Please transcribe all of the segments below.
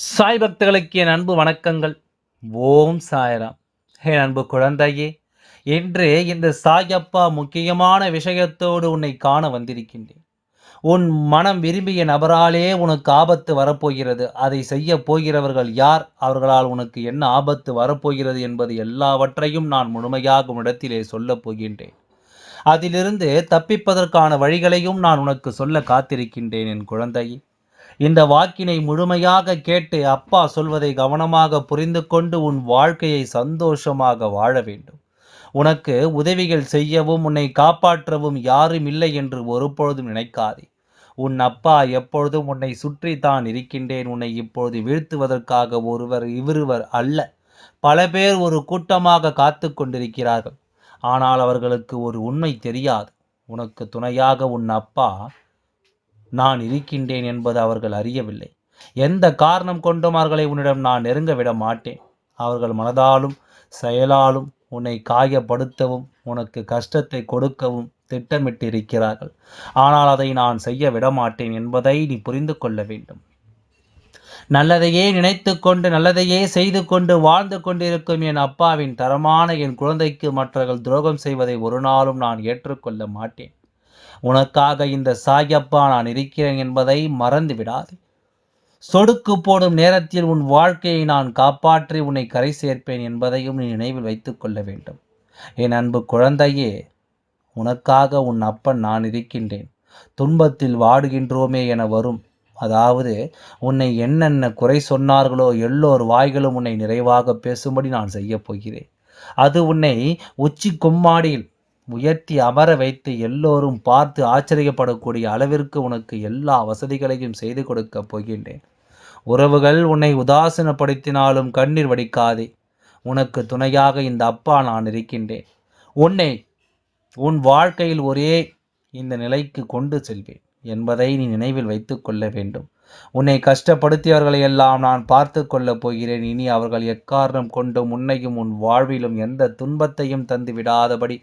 சாய் பக்தர்களுக்கு என் அன்பு வணக்கங்கள். ஓம் சாய்ராம். என் அன்பு குழந்தையே இன்று இந்த சாயப்பா முக்கியமான விஷயத்தோடு உன்னை காண வந்திருக்கின்றேன். உன் மனம் விரும்பிய நபராலே உனக்கு ஆபத்து வரப்போகிறது. அதை செய்ய போகிறவர்கள் யார்? அவர்களால் உனக்கு என்ன ஆபத்து வரப்போகிறது என்பது எல்லாவற்றையும் நான் முழுமையாக உன்னிடத்திலே சொல்லப் போகின்றேன். அதிலிருந்து தப்பிப்பதற்கான வழிகளையும் நான் உனக்கு சொல்ல காத்திருக்கின்றேன் என் குழந்தையே. இந்த வாக்கினை முழுமையாக கேட்டு அப்பா சொல்வதை கவனமாக புரிந்து கொண்டு உன் வாழ்க்கையை சந்தோஷமாக வாழ வேண்டும். உனக்கு உதவிகள் செய்யவும் உன்னை காப்பாற்றவும் யாரும் இல்லை என்று ஒருபொழுதும் நினைக்காதே. உன் அப்பா எப்பொழுதும் உன்னை சுற்றி தான் இருக்கின்றேன். உன்னை இப்பொழுது வீழ்த்துவதற்காக ஒருவர் இவருவர் அல்ல. பல பேர் ஒரு கூட்டமாக காத்து கொண்டிருக்கிறார்கள். ஆனால் அவர்களுக்கு ஒரு உண்மை தெரியாது. உனக்கு துணையாக உன் அப்பா நான் இருக்கின்றேன் என்பது அவர்கள் அறியவில்லை. எந்த காரணம் கொண்டும் அவர்களை உன்னிடம் நான் நெருங்க விட மாட்டேன். அவர்கள் மனதாலும் செயலாலும் உன்னை காயப்படுத்தவும் உனக்கு கஷ்டத்தை கொடுக்கவும் திட்டமிட்டிருக்கிறார்கள். ஆனால் அதை நான் செய்ய விடமாட்டேன் என்பதை நீ புரிந்து கொள்ள வேண்டும். நல்லதையே நினைத்து கொண்டு நல்லதையே செய்து கொண்டு வாழ்ந்து கொண்டிருக்கும் என் அப்பாவின் தரமான என் குழந்தைக்கு மற்றவர்கள் துரோகம் செய்வதை ஒரு நாளும் நான் ஏற்றுக்கொள்ள மாட்டேன். உனக்காக இந்த சாயப்பா நான் இருக்கிறேன் என்பதை மறந்து விடாது சொடுக்கு போடும் நேரத்தில் உன் வாழ்க்கையை நான் காப்பாற்றி உன்னை கரை சேர்ப்பேன் என்பதையும் நீ நினைவில் வைத்து கொள்ள வேண்டும். என் அன்பு குழந்தையே உனக்காக உன் அப்பன் நான் இருக்கின்றேன். துன்பத்தில் வாடுகின்றோமே என வரும். அதாவது உன்னை என்னென்ன குறை சொன்னார்களோ எல்லோர் வாய்களும் உன்னை நிறைவாக பேசும்படி நான் செய்யப் போகிறேன். அது உன்னை உச்சி கொம்மாடியில் உயர்த்தி அமர வைத்து எல்லோரும் பார்த்து ஆச்சரியப்படக்கூடிய அளவிற்கு உனக்கு எல்லா வசதிகளையும் செய்து கொடுக்கப் போகின்றேன். உறவுகள் உன்னை உதாசீனப்படுத்தினாலும் கண்ணீர் வடிக்காதே. உனக்கு துணையாக இந்த அப்பா நான் இருக்கின்றேன். உன்னை உன் வாழ்க்கையில் ஒரே இந்த நிலைக்கு கொண்டு செல்வேன் என்பதை நீ நினைவில் வைத்து கொள்ள வேண்டும். உன்னை கஷ்டப்படுத்தியவர்களை எல்லாம் நான் பார்த்து கொள்ளப் போகிறேன். இனி அவர்கள் எக்காரணம் கொண்டும் உன்னையும் உன் வாழ்விலும் எந்த துன்பத்தையும் தந்து விடாதபடி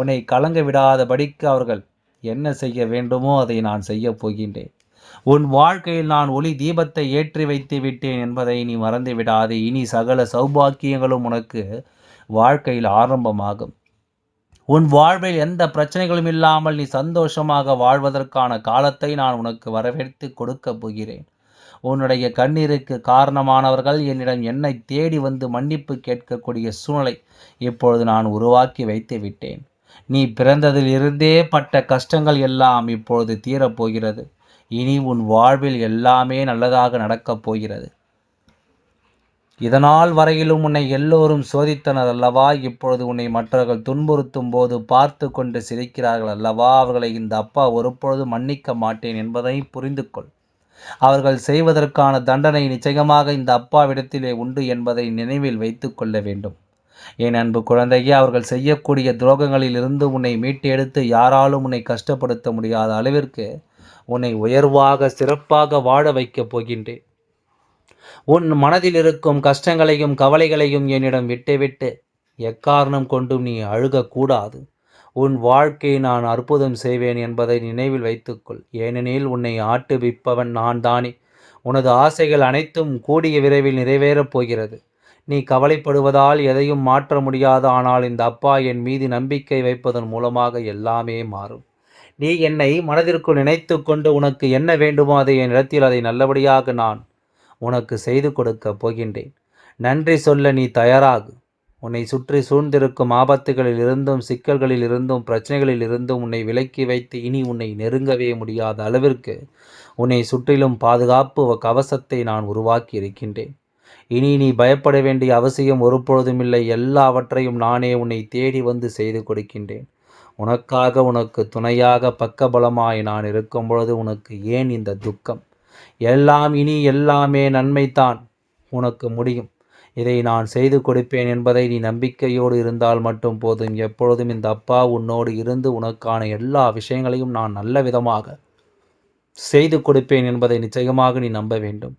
உன்னை கலங்க விடாதபடிக்கு அவர்கள் என்ன செய்ய வேண்டுமோ அதை நான் செய்யப் போகின்றேன். உன் வாழ்க்கையில் நான் ஒளி தீபத்தை ஏற்றி வைத்து விட்டேன் என்பதை நீ மறந்து விடாதே. இனி சகல சௌபாக்கியங்களும் உனக்கு வாழ்க்கையில் ஆரம்பமாகும். உன் வாழ்வில் எந்த பிரச்சனைகளும் இல்லாமல் நீ சந்தோஷமாக வாழ்வதற்கான காலத்தை நான் உனக்கு வரவேற்று கொடுக்கப் போகிறேன். உன்னுடைய கண்ணீருக்கு காரணமானவர்கள் என்னிடம் என்னை தேடி வந்து மன்னிப்பு கேட்கக்கூடிய சூழ்நிலை இப்பொழுது நான் உருவாக்கி வைத்து விட்டேன். நீ பிறந்ததில் இருந்தே பட்ட கஷ்டங்கள் எல்லாம் இப்பொழுது தீரப்போகிறது. இனி உன் வாழ்வில் எல்லாமே நல்லதாக நடக்கப் போகிறது. இதனால் வரையிலும் உன்னை எல்லோரும் சோதித்தனர் அல்லவா? இப்பொழுது உன்னை மற்றவர்கள் துன்புறுத்தும் போது பார்த்து கொண்டு சிரிக்கிறார்கள் அல்லவா? அவர்களை இந்த அப்பா ஒருபொழுது மன்னிக்க மாட்டேன் என்பதை புரிந்து கொள் அவர்கள் செய்வதற்கான தண்டனை நிச்சயமாக இந்த அப்பாவிடத்திலே உண்டு என்பதை நினைவில் வைத்து கொள்ள வேண்டும். என் அன்பு குழந்தையே அவர்கள் செய்யக்கூடிய துரோகங்களில் இருந்து உன்னை மீட்டு எடுத்து யாராலும் உன்னை கஷ்டப்படுத்த முடியாத அளவிற்கு உன்னை உயர்வாக சிறப்பாக வாழ வைக்கப் போகின்றேன். உன் மனதில் இருக்கும் கஷ்டங்களையும் கவலைகளையும் என்னிடம் விட்டுவிட்டு எக்காரணம் கொண்டும் நீ அழுகக்கூடாது. உன் வாழ்க்கையை நான் அற்புதம் செய்வேன் என்பதை நினைவில் வைத்துக்கொள். ஏனெனில் உன்னை ஆட்டுவிப்பவன் நான் தானே உனது ஆசைகள் அனைத்தும் கூடிய விரைவில் நிறைவேறப் போகிறது. நீ கவலைப்படுவதால் எதையும் மாற்ற முடியாது ஆனால் இந்த அப்பா என் மீது நம்பிக்கை வைப்பதன் மூலமாக எல்லாமே மாறும். நீ என்னை மனதிற்குள் நினைத்து கொண்டு உனக்கு என்ன வேண்டுமோ அதை என் இடத்தில் அதை நல்லபடியாக நான் உனக்கு செய்து கொடுக்கப் போகின்றேன். நன்றி சொல்ல நீ தயாராகு. உன்னை சுற்றி சூழ்ந்திருக்கும் ஆபத்துகளில் இருந்தும் சிக்கல்களில் இருந்தும் பிரச்சனைகளில் இருந்தும் உன்னை விலக்கி வைத்து இனி உன்னை நெருங்கவே முடியாத அளவிற்கு உன்னை சுற்றிலும் பாதுகாப்பு கவசத்தை நான் உருவாக்கி இருக்கின்றேன். இனி நீ பயப்பட வேண்டிய அவசியம் ஒருபொழுதும் இல்லை எல்லாவற்றையும் நானே உன்னை தேடி வந்து செய்து கொடுக்கின்றேன். உனக்காக உனக்கு துணையாக பக்கபலமாய் நான் இருக்கும் பொழுது உனக்கு ஏன் இந்த துக்கம்? எல்லாம் இனி எல்லாமே நன்மைத்தான் உனக்கு முடியும். இதை நான் செய்து கொடுப்பேன் என்பதை நீ நம்பிக்கையோடு இருந்தால் மட்டும் போதும். எப்பொழுதும் இந்த அப்பா உன்னோடு இருந்து உனக்கான எல்லா விஷயங்களையும் நான் நல்ல விதமாக செய்து கொடுப்பேன் என்பதை நிச்சயமாக நீ நம்ப வேண்டும்.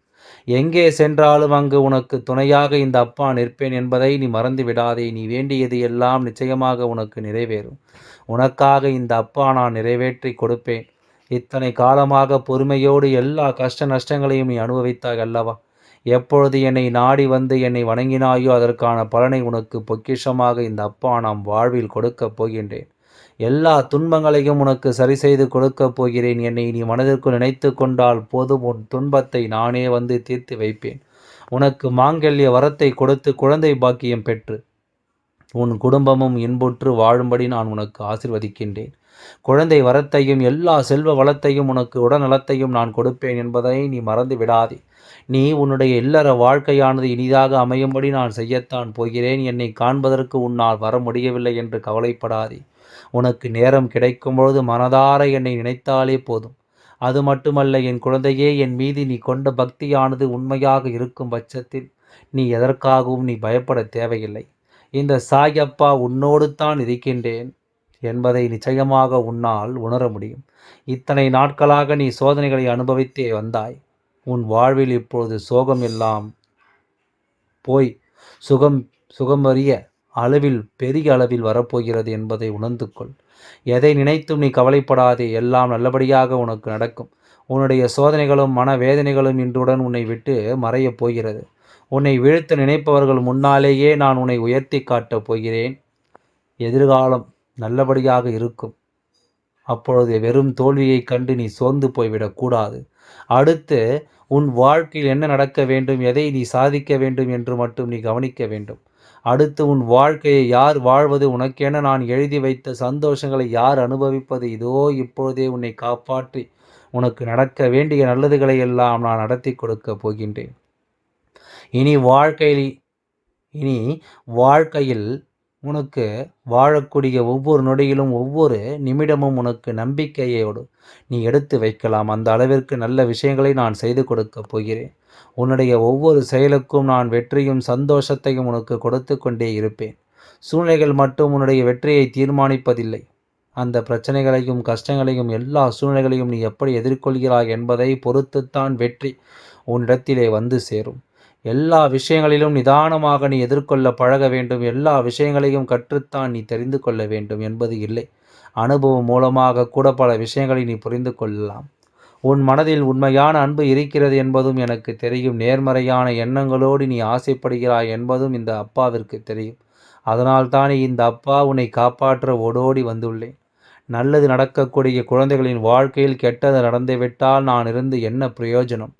எங்கே சென்றாலும் அங்கு உனக்கு துணையாக இந்த அப்பா நிற்பேன் என்பதை நீ மறந்து விடாதே. நீ வேண்டியது எல்லாம் நிச்சயமாக உனக்கு நிறைவேறும். உனக்காக இந்த அப்பா நான் நிறைவேற்றி கொடுப்பேன். இத்தனை காலமாக பொறுமையோடு எல்லா கஷ்ட நஷ்டங்களையும் நீ அனுபவித்தாய் அல்லவா? எப்பொழுது என்னை நாடி வந்து என்னை வணங்கினாயோ அதற்கான பலனை உனக்கு பொக்கிஷமாக இந்த அப்பா நாம் வாழ்வில் கொடுக்கப் போகின்றேன். எல்லா துன்பங்களையும் உனக்கு சரி செய்து கொடுக்கப் போகிறேன். என்னை நீ மனதிற்குள் நினைத்து கொண்டால் போதும் உன் துன்பத்தை நானே வந்து தீர்த்து வைப்பேன். உனக்கு மாங்கல்ய வரத்தை கொடுத்து குழந்தை பாக்கியம் பெற்று உன் குடும்பமும் இன்புற்று வாழும்படி நான் உனக்கு ஆசிர்வதிக்கின்றேன். குழந்தை வரத்தையும் எல்லா செல்வ வளத்தையும் உனக்கு உடல்நலத்தையும் நான் கொடுப்பேன் என்பதை நீ மறந்து விடாதே. நீ உன்னுடைய இல்லற வாழ்க்கையானது இனிதாக அமையும்படி நான் செய்யத்தான் போகிறேன். என்னை காண்பதற்கு உன்னால் வர முடியவில்லை என்று கவலைப்படாதே. உனக்கு நேரம் கிடைக்கும் பொழுது மனதார என்னை நினைத்தாலே போதும். அது மட்டுமல்ல என் குழந்தையே என் மீது நீ கொண்ட பக்தியானது உண்மையாக இருக்கும் பட்சத்தில் நீ எதற்காகவும் நீ பயப்பட தேவையில்லை. இந்த சாயப்பா உன்னோடு தான் இருக்கின்றேன். என்பதை நிச்சயமாக உன்னால் உணர முடியும். இத்தனை நாட்களாக நீ சோதனைகளை அனுபவித்தே வந்தாய். உன் வாழ்வில் இப்பொழுது சோகம் எல்லாம் போய் சுகம் சுகமறிய அளவில் பெரிய அளவில் வரப்போகிறது என்பதை உணர்ந்து கொள் எதை நினைத்தும் நீ கவலைப்படாதே. எல்லாம் நல்லபடியாக உனக்கு நடக்கும். உன்னுடைய சோதனைகளும் மனவேதனைகளும் இன்றுடன் உன்னை விட்டு மறையப் போகிறது. உன்னை வீழ்த்த நினைப்பவர்கள் முன்னாலேயே நான் உன்னை உயர்த்தி காட்டப் போகிறேன். எதிர்காலம் நல்லபடியாக இருக்கும். அப்பொழுது வெறும் தோல்வியைக் கண்டு நீ சோர்ந்து போய்விடக்கூடாது அடுத்து உன் வாழ்க்கையில் என்ன நடக்க வேண்டும் எதை நீ சாதிக்க வேண்டும் என்று மட்டும் நீ கவனிக்க வேண்டும். அடுத்து உன் வாழ்க்கையை யார் வாழ்வது உனக்கென நான் எழுதி வைத்த சந்தோஷங்களை யார் அனுபவிப்பது இதோ இப்பொழுதே உன்னை காப்பாற்றி உனக்கு நடக்க வேண்டிய நல்லதுகளை எல்லாம் நான் நடத்தி கொடுக்க போகின்றேன். இனி வாழ்க்கையில் இனி வாழ்க்கையில் உனக்கு வாழக்கூடிய ஒவ்வொரு நொடியிலும் ஒவ்வொரு நிமிடமும் உனக்கு நம்பிக்கையோடு நீ எடுத்து வைக்கலாம். அந்த அளவிற்கு நல்ல விஷயங்களை நான் செய்து கொடுக்கப் போகிறேன். உன்னுடைய ஒவ்வொரு செயலுக்கும் நான் வெற்றியும் சந்தோஷத்தையும் உனக்கு கொடுத்து கொண்டே இருப்பேன். சூழ்நிலைகள் மட்டும் உன்னுடைய வெற்றியை தீர்மானிப்பதில்லை. அந்த பிரச்சனைகளையும் கஷ்டங்களையும் எல்லா சூழ்நிலைகளையும் நீ எப்படி எதிர்கொள்கிறாய் என்பதை பொறுத்துத்தான் வெற்றி உன்னிடத்திலே வந்து சேரும். எல்லா விஷயங்களிலும் நிதானமாக நீ எதிர்கொள்ள பழக வேண்டும். எல்லா விஷயங்களையும் கற்றுத்தான் நீ தெரிந்து கொள்ள வேண்டும் என்பது இல்லை. அனுபவம் மூலமாக கூட பல விஷயங்களை நீ புரிந்து கொள்ளலாம். உன் மனதில் உண்மையான அன்பு இருக்கிறது என்பதும் எனக்கு தெரியும். நேர்மறையான எண்ணங்களோடு நீ ஆசைப்படுகிறாய் என்பதும் இந்த அப்பாவிற்கு தெரியும். அதனால் தானே இந்த அப்பா உன்னை காப்பாற்ற ஓடோடி வந்துள்ளேன். நல்லது நடக்கக்கூடிய குழந்தைகளின் வாழ்க்கையில் கெட்டது நடந்துவிட்டால் நான் இருந்து என்ன பிரயோஜனம்?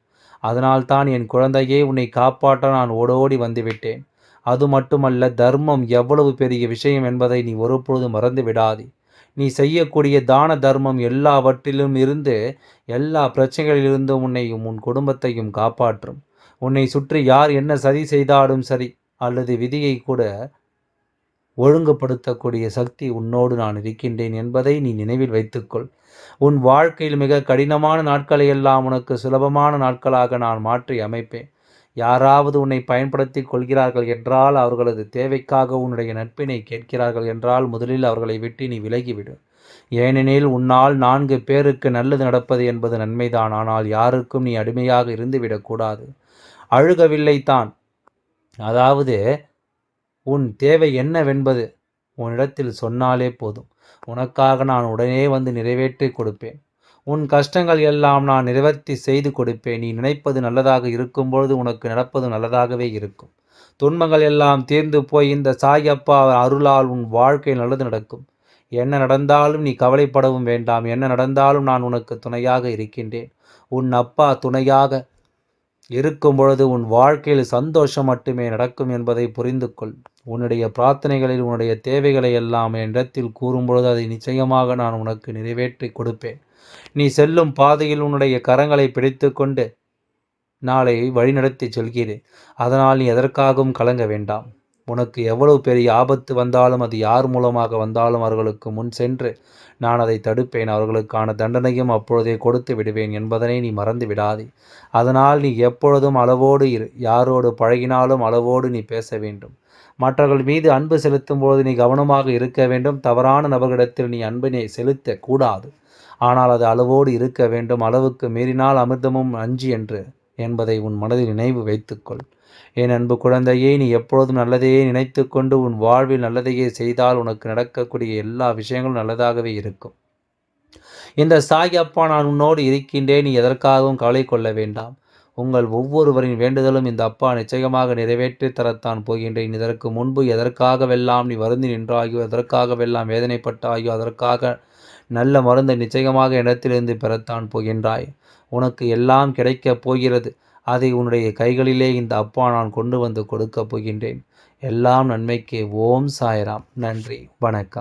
அதனால்தான் என் குழந்தையே உன்னை காப்பாற்ற நான் ஓடோடி வந்துவிட்டேன். அது மட்டுமல்ல தர்மம் எவ்வளவு பெரிய விஷயம் என்பதை நீ ஒருபொழுதும் மறந்து விடாதே. நீ செய்யக்கூடிய தான தர்மம் எல்லாவற்றிலும் இருந்து எல்லா பிரச்சனைகளிலிருந்தும் உன்னையும் உன் குடும்பத்தையும் காப்பாற்றும். உன்னை சுற்றி யார் என்ன சதி செய்தாலும் சரி அல்லது விதியை கூட ஒழுங்குபடுத்தக்கூடிய சக்தி உன்னோடு நான் இருக்கின்றேன் என்பதை நீ நினைவில் வைத்துக்கொள். உன் வாழ்க்கையில் மிக கடினமான நாட்களை எல்லாம் உனக்கு சுலபமான நாட்களாக நான் மாற்றி அமைப்பேன். யாராவது உன்னை பயன்படுத்தி கொள்கிறார்கள் என்றால் அவர்களது தேவைக்காக உன்னுடைய நட்பினை கேட்கிறார்கள் என்றால் முதலில் அவர்களை விட்டு நீ விலகிவிடு. ஏனெனில் உன்னால் நான்கு பேருக்கு நல்லது நடப்பது என்பது நன்மைதான். ஆனால் யாருக்கும் நீ அடிமையாக இருந்துவிடக்கூடாது அழுகவில்லை தான். அதாவது உன் தேவை என்னவென்பது உன்னிடத்தில் சொன்னாலே போதும். உனக்காக நான் உடனே வந்து நிறைவேற்றி கொடுப்பேன். உன் கஷ்டங்கள் எல்லாம் நான் நிறைவேற்றி செய்து கொடுப்பேன். நீ நினைப்பது நல்லதாக இருக்கும்பொழுது உனக்கு நடப்பது நல்லதாகவே இருக்கும். துன்பங்கள் எல்லாம் தீர்ந்து போய் இந்த சாயப்பா அருளால் உன் வாழ்க்கை நல்லது நடக்கும். என்ன நடந்தாலும் நீ கவலைப்படவும் வேண்டாம். என்ன நடந்தாலும் நான் உனக்கு துணையாக இருக்கின்றேன். உன் அப்பா துணையாக இருக்கும் பொழுது உன் வாழ்க்கையில் சந்தோஷம் மட்டுமே நடக்கும் என்பதை புரிந்து கொள் உன்னுடைய பிரார்த்தனைகளில் உன்னுடைய தேவைகளை எல்லாம் என்னிடத்தில் கூறும்பொழுது அதை நிச்சயமாக நான் உனக்கு நிறைவேற்றி கொடுப்பேன். நீ செல்லும் பாதையில் உன்னுடைய கரங்களை பிடித்து கொண்டு நாளை வழிநடத்தி செல்கிறேன். அதனால் நீ எதற்காகவும் கலங்க வேண்டாம். உனக்கு எவ்வளவு பெரிய ஆபத்து வந்தாலும் அது யார் மூலமாக வந்தாலும் அவர்களுக்கு முன் சென்று நான் அதை தடுப்பேன். அவர்களுக்கான தண்டனையும் அப்பொழுதே கொடுத்து விடுவேன் என்பதனை நீ மறந்து விடாதே. அதனால் நீ எப்பொழுதும் அளவோடு இரு. யாரோடு பழகினாலும் அளவோடு நீ பேச வேண்டும். மற்றவர்கள் மீது அன்பு செலுத்தும் பொழுது நீ கவனமாக இருக்க வேண்டும். தவறான நபர்களிடத்தில் நீ அன்பினை செலுத்த கூடாது. ஆனால் அது அளவோடு இருக்க வேண்டும். அளவுக்கு மீறினால் அமிர்தமும் அஞ்சு என்று என்பதை உன் மனதில் நினைவு வைத்துக்கொள். என் அன்பு குழந்தையே நீ எப்பொழுதும் நல்லதையே நினைத்து கொண்டு உன் வாழ்வில் நல்லதையே செய்தால் உனக்கு நடக்கக்கூடிய எல்லா விஷயங்களும் நல்லதாகவே இருக்கும். இந்த சாய் அப்பா நான் உன்னோடு இருக்கின்றேன். நீ எதற்காகவும் கவலை கொள்ள வேண்டாம். உங்கள் ஒவ்வொருவரின் வேண்டுதலும் இந்த அப்பா நிச்சயமாக நிறைவேற்றி தரத்தான் போகின்றேன். இதற்கு முன்பு எதற்காகவெல்லாம் நீ வருந்தி நின்றாயோ எதற்காகவெல்லாம் வேதனைப்பட்டாயோ அதற்காக நல்ல மருந்தை நிச்சயமாக இடத்திலிருந்து பெறத்தான் போகின்றாய். உனக்கு எல்லாம் கிடைக்கப் போகிறது. அதை உன்னுடைய கைகளிலே இந்த அப்பா நான் கொண்டு வந்து கொடுக்கப் போகின்றேன். எல்லாம் நன்மைக்கு. ஓம் சாய்ராம். நன்றி. வணக்கம்.